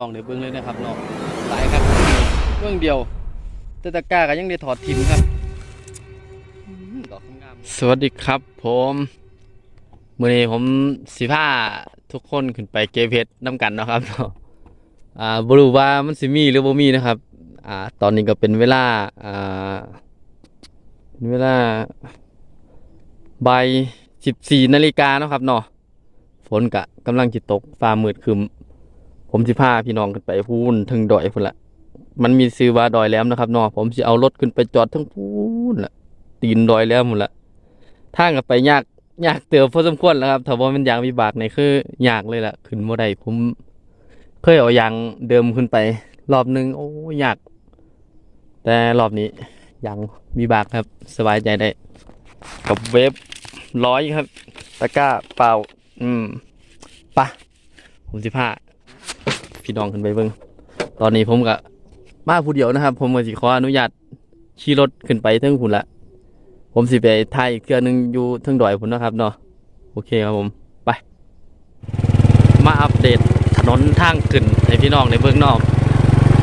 ลองเดี๋ยวเบิ้งเลยนะครับน้องหลายครับเบื้องเดียวแต่ตะก้าก็ยังได้ถอดทิมครับอืมดอกงามสวัสดีครับ ผมมื่อนี้ผมสิพาทุกคนขึ้นไปเก็บเพชรน้ำกันนะครับอ่าบรู้ว่ามันสิมีหรือบ่มีนะครับอ่าตอนนี้ก็เป็นเวลาอ่าเป็นเวลาบ่ายสิบสี่นาฬิกานะครับเนาะฝนกะกำลังจิตกฟ้ามืดครึม ผมสิพาพี่น้องขึ้นไปพูนถึงดอยพุ่นละมันมีซื้อว่าดอยแหลมนะครับเนาะผมสิเอารถขึ้นไปจอดทั้งพูนละตีนดอยแหลมหมดละทางกับไปยากยากเติบพอสมควรแล้วครับถ้าว่ามันยางวิบากในคือยากเลยล่ะ ขึ้นบ่ได้ผมเคยเอายางเดิมขึ้นไป รอบหนึงโอ้ยาก แต่รอบนี้ยางวิบากครับ สบายใจได้กับเวฟร้อยครับตะกร้าเปล่า อืมปะผมสิพา พี่น้องขึ้นไปเบิ่งตอนนี้ผมก็มาผู้เดียวนะครับ ผมก็สิขออนุญาตขี่รถขึ้นไปเทิงพุ่นละผมสิไปถ่ายอีกเทื่อหนึงอยู่เทิงดอยพุ่นนะครับเนาะโอเคครับผมไป มาอัปเดตถนนทางขึ้นให้พี่น้องในเบื้องนอก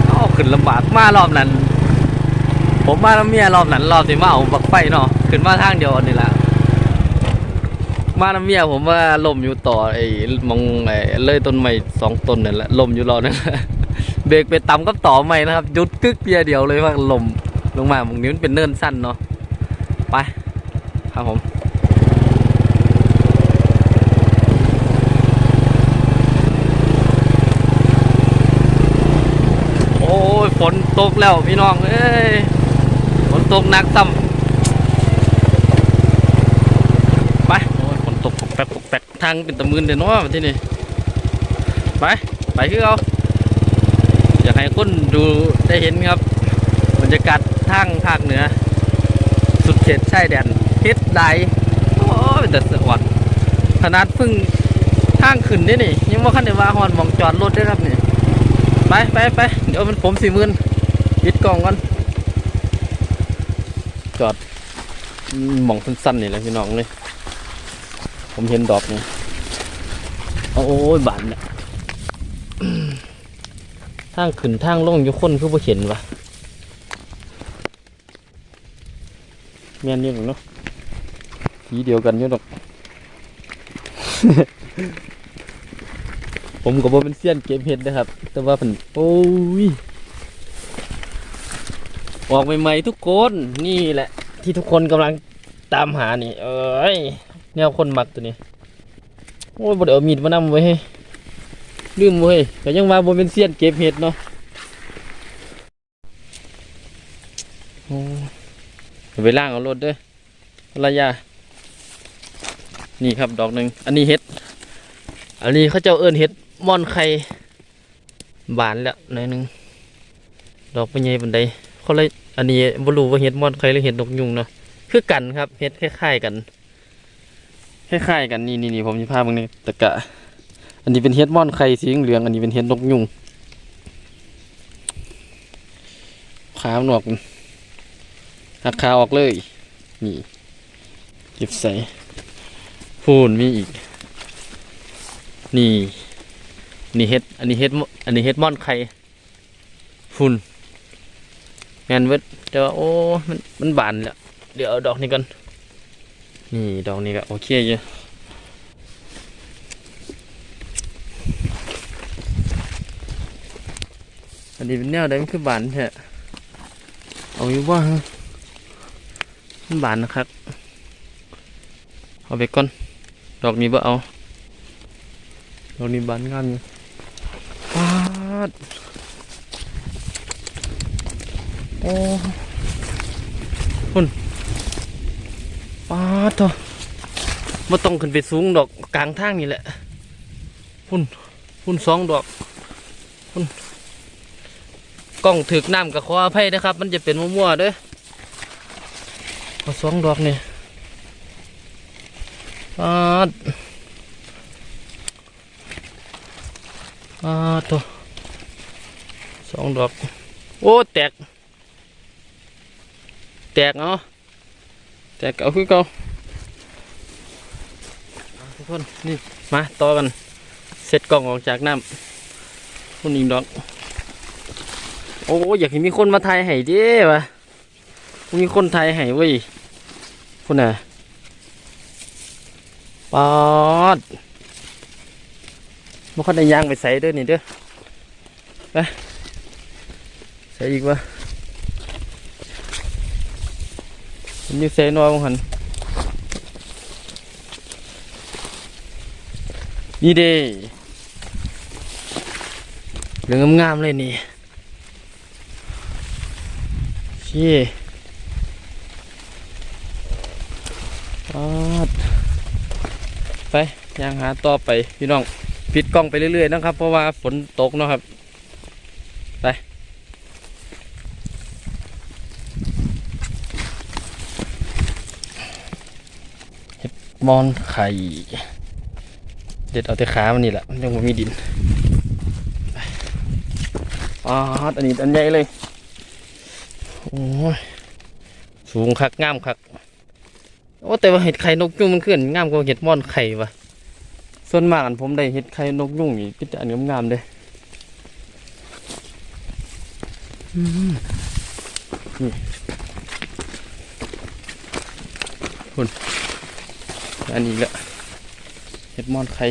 อ้าขึ้นลำบากมารอบนั้น ผมมาแล้วเมียรอบนั้นรอบสิมาเอาบักไฟเนาะขึ้นมาทางเดียวนี่แหละ มาน้ำเมียผมว่าลมอยู่ต่อไอ้มองไอ้เลยต้นไม้สองต้นนั่นแหละลมอยู่รอนั่นแหละเบรกไปต่ำกับต่อใหม่นะครับหยุดกึกเดียวเดียวเลยว่าลมลงมาตรงนี้มันเป็นเนินสั้นเนาะไปครับผมโอ้ยฝนตกแล้วพี่น้องเอ้ยฝนตกหนักซ้ำ ไปโอ้ยฝนตกปกแป๊กปกแป๊ก ทางเป็นตะมืนเดี๋ยวน้อที่นี่ไปไปคือเอาอยากให้คนดูได้เห็นครับบรรยากาศทางภาคเหนือ สุดเขตชายแดนเฮ็ดไดโอ้ยแต่สวรรค์ขนาดพึ่งทางขึ้นนี่นี่ ยังว่าคันได้ว่าฮอนหมองจอดรถได้ครับนี่ไปไปไปเดี๋ยวมันผมสี่หมื่นปิดกล่องก่อนจอดหมองสั้นๆนี่แหละพี่น้องเลย ผมเห็นดอกนี่โอ้ยบานเนี่ยทางขึ้นทางลงอยู่คนคือบ่เห็นวะแม่นนี่หรอเนาะสีเดียวกันอยู่ดอก ผมก็บ่เป็นเซียนเก็บเห็ดนะครับ แต่ว่าเป็นโอ้ยออกใหม่ๆทุกคน นี่แหละ ที่ทุกคนกำลังตามหานี่ เอ้ย แนวคนมักตัวนี้ โอ้ยบ่ได้เอามีดมานำไว้ให้ลืมไว้ก็ยังว่าบ่เป็นเซียนเก็บเห็ดเนาะโอ้ไปล่างเอารถเด้อภรรยานี่ครับดอกหนึ่งอันนี้เห็ด อันนี้เขาเจ้าเอิ้นเห็ดม่อนไข่บานแล้วหน่อยนึงดอกเป็นไงบันไดเขาเลยอันนี้บรูว่าเห็ดม่อนไข่หรือเห็ดนกยุงเนาะคือกันครับเห็ดคล้ายๆกัน คล้ายๆกันนี่นี่นผมจะพาเบิ่งนี่ตะกะ อันนี้เป็นเฮ็ดม่อนไข่สีเหลืองอันนี้เป็นเฮ็ดนกยุงขาหนวกหักขาออกเลย นี่เก็บใส่พูนมีอีก นี่ นี่เฮ็ด อันนี้เฮ็ด อันนี้เฮ็ดม่อนไข่ฝุ่นแมนเวดแต่ว่าโอ้ มัน มันบานแล้ว เดี๋ยวเอาดอกนี้ก่อน นี่ดอกนี้ก็โอเคอยู่อันนี้เป็นแนวใดมันคือบานแท้เอาอยู่ว่ามันบานนะครับ เอาไปก่อน ดอกนี้บ่เอา ดอกนี้บานงามอยู่ปาดโอ้คุณ ป้าดเถอมาต้องขึ้นไปสูงดอกกลางทางนี่แหละ พุ่น พุ่นสองดอก พุ่นกล้องถึกน้ำกับขออภัยนะครับ มันจะเป็นมั่วๆเด้อเอาสองดอกนี่ป้าดป้าดเถอสองดอก โอ้ แตก แตกเนาะ แต่เก่าคือเก่าทุกคนนี่มาต่อกันเสร็จกล่องออกจากน้ำคนอีกดอกโอ้อยากเห็นมีคนมาไทยให้เด้วะมีคนไทยให้เว้ยคนน่ะปอดบ่ค่อยได้ยางไปใส่ด้อนี่เด้อไปใส่อีกวะ มันอยู่ใส่น้อยมั้งหันนี่เด้เหลืองงามๆเลยนี่ชี่ปอไปย่างหาต่อไปพี่น้องปิดกล้องไปเรื่อยๆนะครับ เพราะว่าฝนตกเนาะครับ ไป เห็ด มอนไข่ เด็ดเอาแต่ขามันนี่แหละมันยังไม่มีดินอ๋ออันนี้อันใหญ่เลยโอ้ยสูงคักงามคักโอ้แต่ว่าเห็ดไข่นกยุงมันขึ้นงามกว่าเห็ดม่อนไข่วะส่วนมากอันผมได้เห็ดไข่นกยุงนี่ก็จะอันงามๆเลยอืมนี่คุณ อันนี้ละเห็ดมอนไข่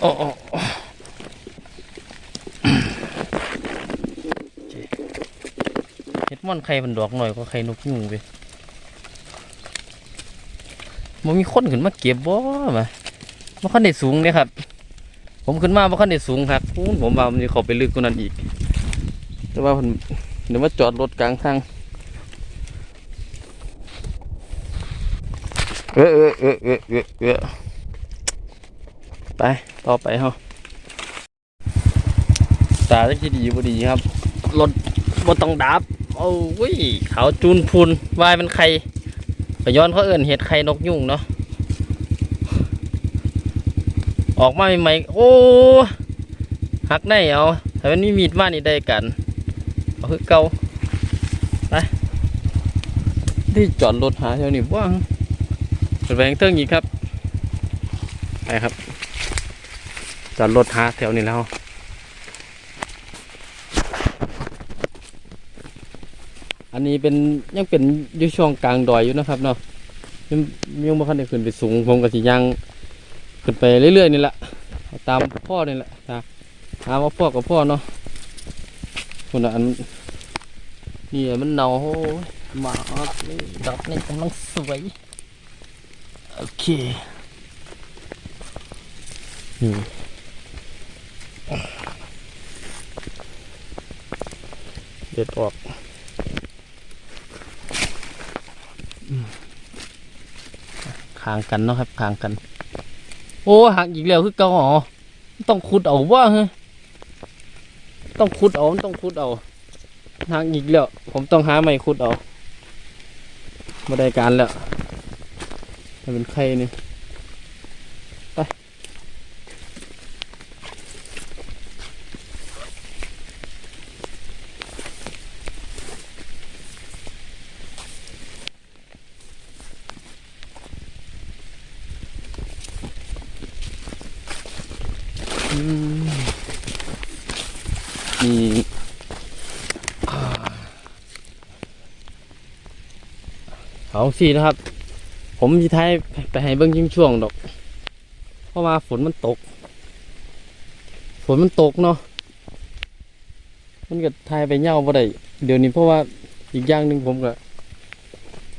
โอ้โอ้เห็ดมอนไข่มันดอกหน่อยกว่าไข่นกยุงไปมันมีคนขึ้นมาเก็บบ่มามันขั้นได้สูงเนี่ยครับ ผมขึ้นมามันขั้นได้สูงครับผมว่ามันจะเข้าไปลึกกว่านั้นอีก แต่ว่าผม เดี๋ยวมาจอดรถกลางทางเออเออเออเออเออเออไป ต่อไปเฮาตาจะคิดดีบ่ดีครับ รถบ่ต้องดับโอ้ยเขาวจูนพูนวายมันไข่ก็ย้อนเขาเอื่นเห็ดไข่นกยุงเนาะออกมาใหม่ๆโอ้หักได้เอาถ้ามันมีมีดมานี่ได้กัน เอาคือเก่าไปที่จอดรถหาแถวนี้ว่างเปิดแหวงเทิงอีกครับไปครับ จอดรถหาแถวนี้แล้วอันนี้เป็นยังเป็นอยู่ช่วงกลางดอยอยู่นะครับเนาะยังยังบ่คันได้ขึ้นไปสูงผมก็สิยังขึ้นไปเรื่อยๆนี่แหละตามพ่อนี่แหละนะหาว่าพ่อกับพ่อเนาะ คนอันนี่มันเนาโหมาดอกนี่กำลังสวย โอเค นี่เด็ดออกขางกันเนาะครับขางกัน โอ้หักอีกแล้วคือเก่าอ๋อต้องขุดเอาว่าเฮ้ ต้องขุดเอาต้องขุดเอาหักอีกแล้ว ผมต้องหาใหม่ขุดเอามาได้การแล้วมันเป็นไข่นี่ เอาสินะครับ ผมจะทายไปให้เบิ้งยิ่งช่วงดอก เพราะว่าฝนมันตก ฝนมันตกเนาะ มันก็ทายไปเง่าบ่ได้ เดี๋ยวนี้เพราะว่าอีกอย่างหนึ่งผมก็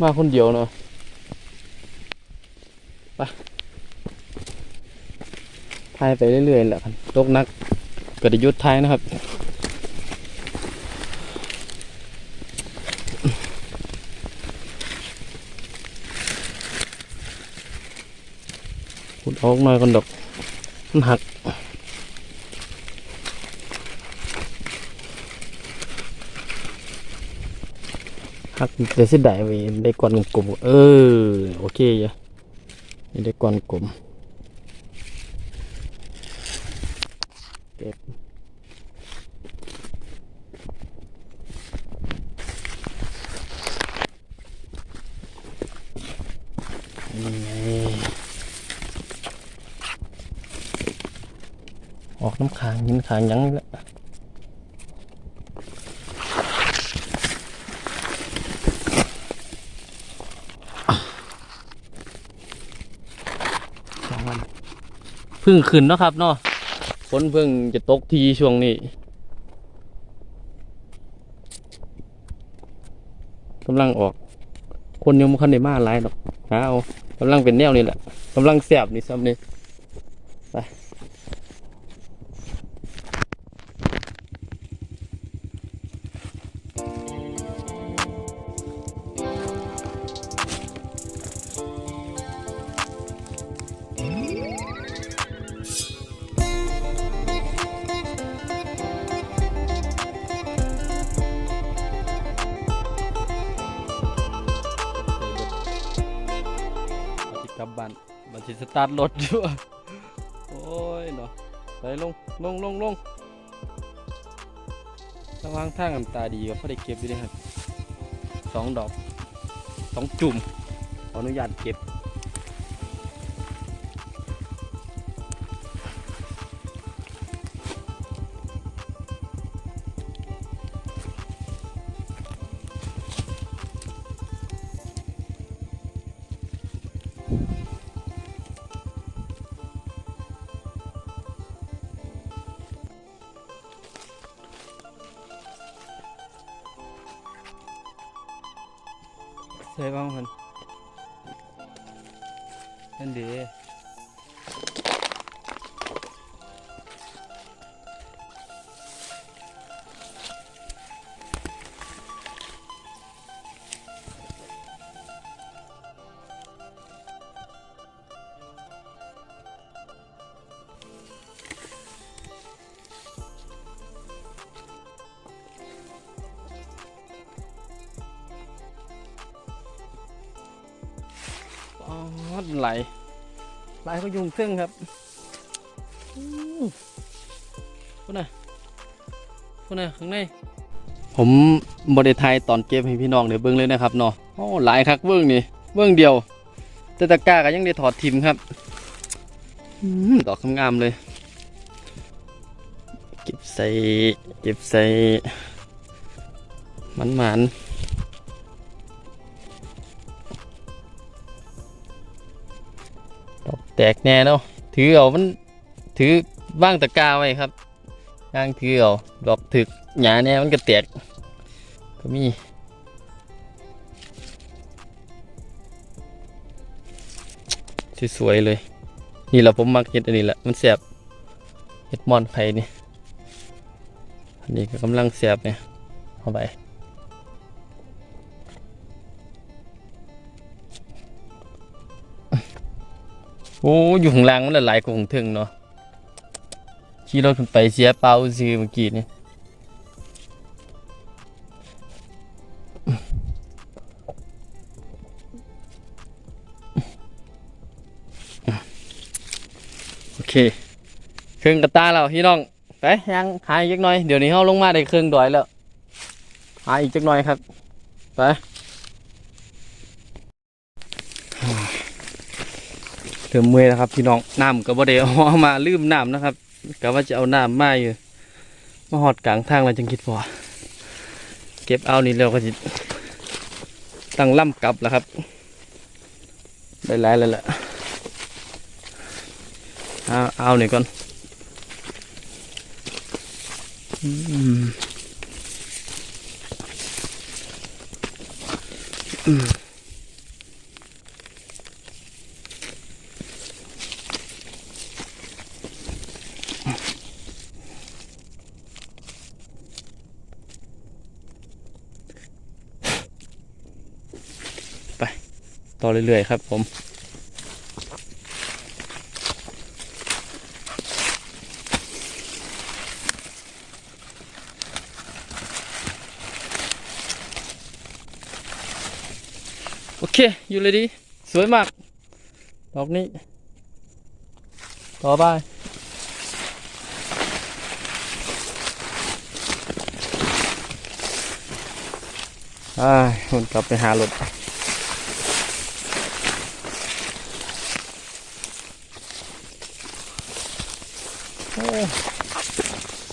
มาคนเดียวเนาะไปทายไปเรื่อยๆแหละครับตกนักก็ได้หยุดทายนะครับ ขุดออกหน่อยก่อนดอกมันหักหักแต่เสียดายไปได้ก้อนกลมเออโอเคยะได้ก้อนกลมเก็บนี่ไง อก น้ำค้างหินค้างยังนี่แหละสองวันเพึ่งขึ้นเนาะครับเนาะฝนเพิ่งจะตกทีช่วงนี้กำลังออก คนยังไม่คันได้มาหลายดอกหาเอากำลังเป็นแนวนี่แหละกำลังแสบนี่ซ้ำนี่ไป ตาร์ทรถอยู่โอ้ยเนาะไปลงลงลงลงระวังทางน้ำตาดีก็พอได้เก็บอยู่เลยครับสองดอกสองจุ่มขออนุญาตเก็บ ใส่บ้าง ไหลไหลเขายุงเครื่องครับอู้พูดน่ะพูดน่ะข้างในผมบริไทยตอนเก็บให้พี่น้องเดี๋ยวเบิ้งเลยนะครับเนาะโอ้หลายคักเบิ้งนี่เบิ้งเดียวแต่ตะกร้าก็ยังได้ถอดทิมครับอืมดอกงามๆเลย เก็บใส่ เก็บใส่มันมัน แตกแน่เนาะถือเอามันถือว่างตะกร้าไว้ครับย่างถือเอาดอกถึกหยาแน่มันก็แตกก็มีสวยๆเลย นี่แหละผมมักเห็ดอันนี้แหละมันแสบเห็ดมอนไข่นี่อันนี้ก็กำลังแสบเนี่ยเข้าไป อ้อยู่ข้างล่างมันละลายกว่าของถึงเนาะขี่รถขึ้นไปเสียเปล่าซื้อเมื่อกี้นี่โอเคเครื่องกระตาแล้วพี่น้องไปยังหาอีกจักหน่อยเดี๋ยวนี้เขาลงมาได้เครื่องดอยแล้วหายอีกจักหน่อยครับไป ริ่มเมื่อยแล้วครับ พี่น้องน้ำก็บ่ได้เอามาลืมน้ำนะครับก็ว่าจะเอาน้ำมาอยู่มาหอดกลางทางแล้วจังคิดพอเก็บเอานี่แล้วก็จะตั้งล่ำกลับแล้วครับ ได้หลายแล้วแหละเอาเอาหน่ก่อนอืม อืมต่อเรื่อยๆครับ ผมโอเค อยู่เลยดี สวยมาก ดอกนี้ ต่อไป อ่าคนกลับไปหารถ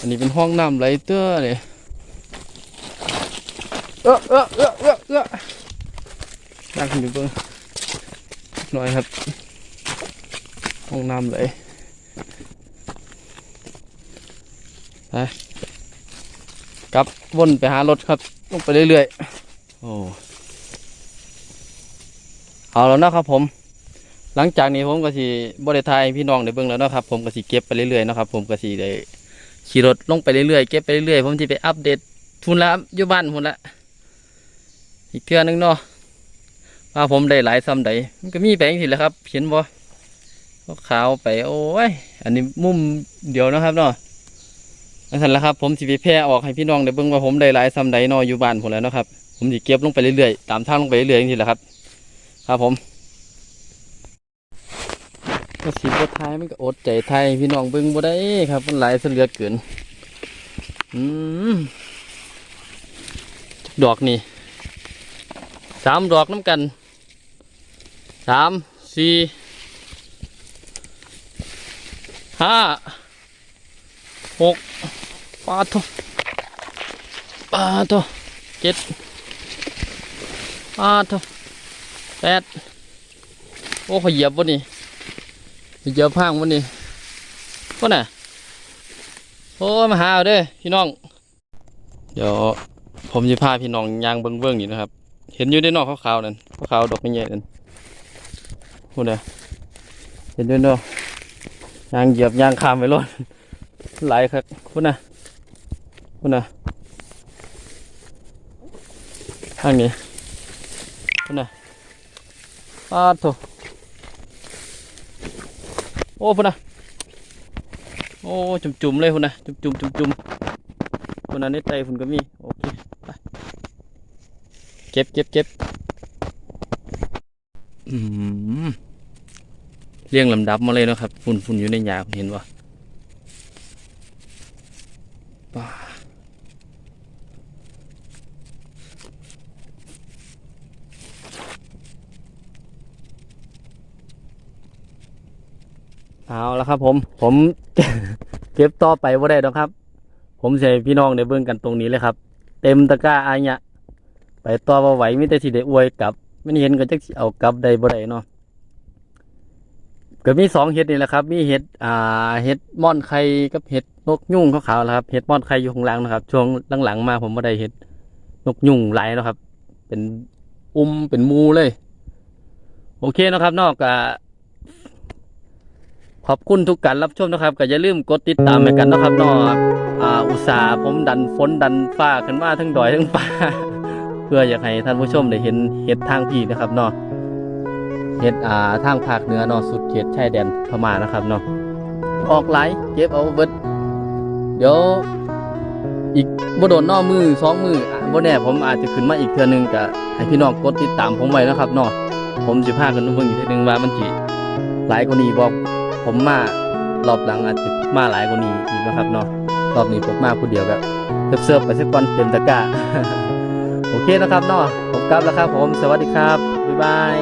อันนี้เป็นห้องน้ำไหลเตื้อเลยเออเออเออเออเออนั่งขึ้นไปเบิ่งหน่อยครับ ห้องน้ำไหลไปกลับวนไปหารถครับลงไปเรื่อยๆ โอ้ เอาแล้วนะครับผม หลังจากนี้ผมก็สิบริทายพี่น้องได้เบิ่งแล้วเนาะครับ ผมก็สิเก็บไปเรื่อยๆเนาะครับ ผมก็สิได้ ขี่รถลงไปเรื่อยๆเก็บไปเรื่อยๆผมสิไปอัปเดตทุนละอยู่บ้านทุนละอีกเทื่อนึงเนาะว่าผมได้หลายซ้ำใดมันก็มีแปลงสิแหละครับ เห็นบ่ขาวไปโอ้ย อันนี้มุมเดียวนะครับเนาะนั่นแหละครับ ผมสิไปแพร่ออกให้พี่น้องได้เบิ่งว่าผมได้หลายซ้ำใดเนาะอยู่บ้านผมแล้วนะครับ ผมสิเก็บลงไปเรื่อยๆตามทางลงไปเรื่อยๆจริงๆแหละครับ ครับผม ก็สีบทายมันก็อดใจไทยพี่น้องบิ่งบ่ได้ครับ มันหลายเสยเหลือเกินอืมดอกนี่สามดอกน้ำกันสามสี่ห้าหกปาทปาทเจ็ดปาทแปดโอ้ขเหยียบวะนี่ เหยียบพังวันนี้ก็น่ะโอ้มาหาเอาด้พี่น้อง เดี๋ยวผมจะพาพี่น้องยางเบิ้งเบิ้งนี่นะครับ เห็นอยู่ในนอกขาวๆนั่นขาวดอกไม้ใหญ่นั่นพูดเลยเห็นอยู่เนาะยางเหยียบยางขามไปรถไหลครับพูดนะพูดนะทางนี้พูดนะอ้าวโถโอ้พุ่นนะโอ้จุ่มๆเลยพุ่นนะจุ่มๆจุ่มๆพุ่นนะในไตพุ่นก็มีโอเคไปเก็บเก็บเก็บเรียงลำดับมาเลยนะครับ ฝุ่นฝุ่นอยู่ในหยาเห็นว่าป้า เอาแล้วครับ ผม ผมเก็บต่อไปว่าได้ดอกครับ ผมใช้พี่น้องได้เบิ่งกันตรงนี้เลยครับ เต็มตะกร้าอายะไปต่อบ่ไหวไมิแต่สิได้อวยกลับไม่เห็นก็จะเอากลับได้บ่ได้เนาะก็มีสองเห็ดนี่แหละครับ มีเห็ดอ่าเห็ดม่อนไข่กับเห็ดนกยุ่งขาวๆนะครับเห็ดม่อนไข่อยู่ข้างล่างนะครับ ช่วงหลังๆมาผมบ่ได้เห็ดนกยุ่งหลายเนะครับ เป็นอุ้มเป็นมูเลย โอเคนะครับ นอกจาก ขอบคุณทุกการรับชมนะครับก็อย่าลืมกดติดตามให้กันนะครับเนอะอ่าอุตสาห์ผมดันฝนดันฟ้าขึ้นมาทั้งดอยทั้งป่าเพื่ออยากให้ท่านผู้ชมได้เห็นเห็ดทางพี่นะครับเนาะเห็ดอ่าทางภาคเหนือเนาะสุดเขตชายแดนพม่านะครับเนาะออกไหลายเก็บเอาเบิดเดี๋ยวอีกบ่โดนนอมือสองมืออะบ่แน่ผมอาจจะขึ้นมาอีกเทื่อนึงก็ให้พี่น้องกดติดตามผมไว้นะครับเนาะผมสิพากันดูเบิ่งอีกทีนึงว่ามันสิหลายกว่านี้บ่ ผมมารอบหลังอาจจะมาหลายกว่านี้อีกนะครับเนาะรอบนี้ผมมาคนเดียวแบบเสิร์ฟไปสักก่อนเต็มตะกร้าโอเคนะครับเนาะผมกลับแล้วครับผมสวัสดีครับ บ๊ายบาย